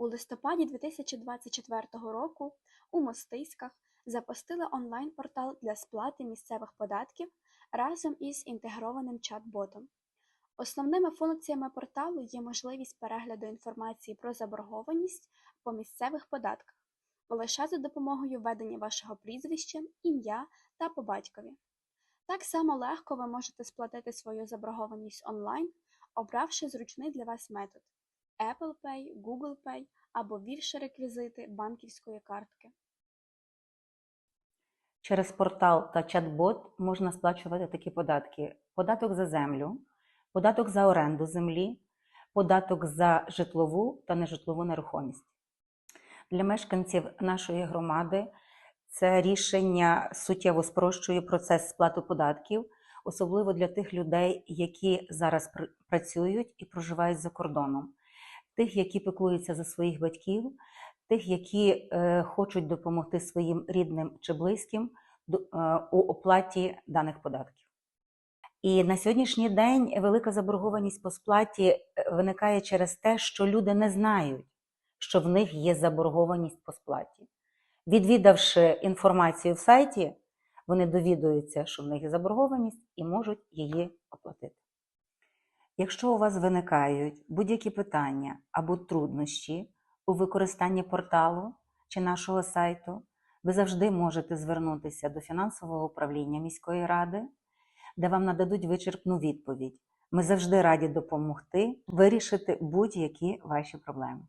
У листопаді 2024 року у Мостиськах запустили онлайн-портал для сплати місцевих податків разом із інтегрованим чат-ботом. Основними функціями порталу є можливість перегляду інформації про заборгованість по місцевих податках лише за допомогою введення вашого прізвища, ім'я та по батькові. Так само легко ви можете сплатити свою заборгованість онлайн, обравши зручний для вас метод Apple Pay, Google Pay або ввівши реквізити банківської картки. Через портал та чат-бот можна сплачувати такі податки: податок за землю, податок за оренду землі, податок за житлову та нежитлову нерухомість. Для мешканців нашої громади це рішення суттєво спрощує процес сплати податків, особливо для тих людей, які зараз працюють і проживають за кордоном, тих, які піклуються за своїх батьків, тих, які е, хочуть допомогти своїм рідним чи близьким е, у оплаті даних податків. І на сьогоднішній день велика заборгованість по сплаті е, виникає через те, що люди не знають, що в них є заборгованість по сплаті. Відвідавши інформацію в сайті, вони довідуються, що в них є заборгованість і можуть її оплатити. Якщо у вас виникають будь-які питання або труднощі у використанні порталу чи нашого сайту, ви завжди можете звернутися до фінансового управління міської ради, де вам нададуть вичерпну відповідь. Ми завжди раді допомогти вирішити будь-які ваші проблеми.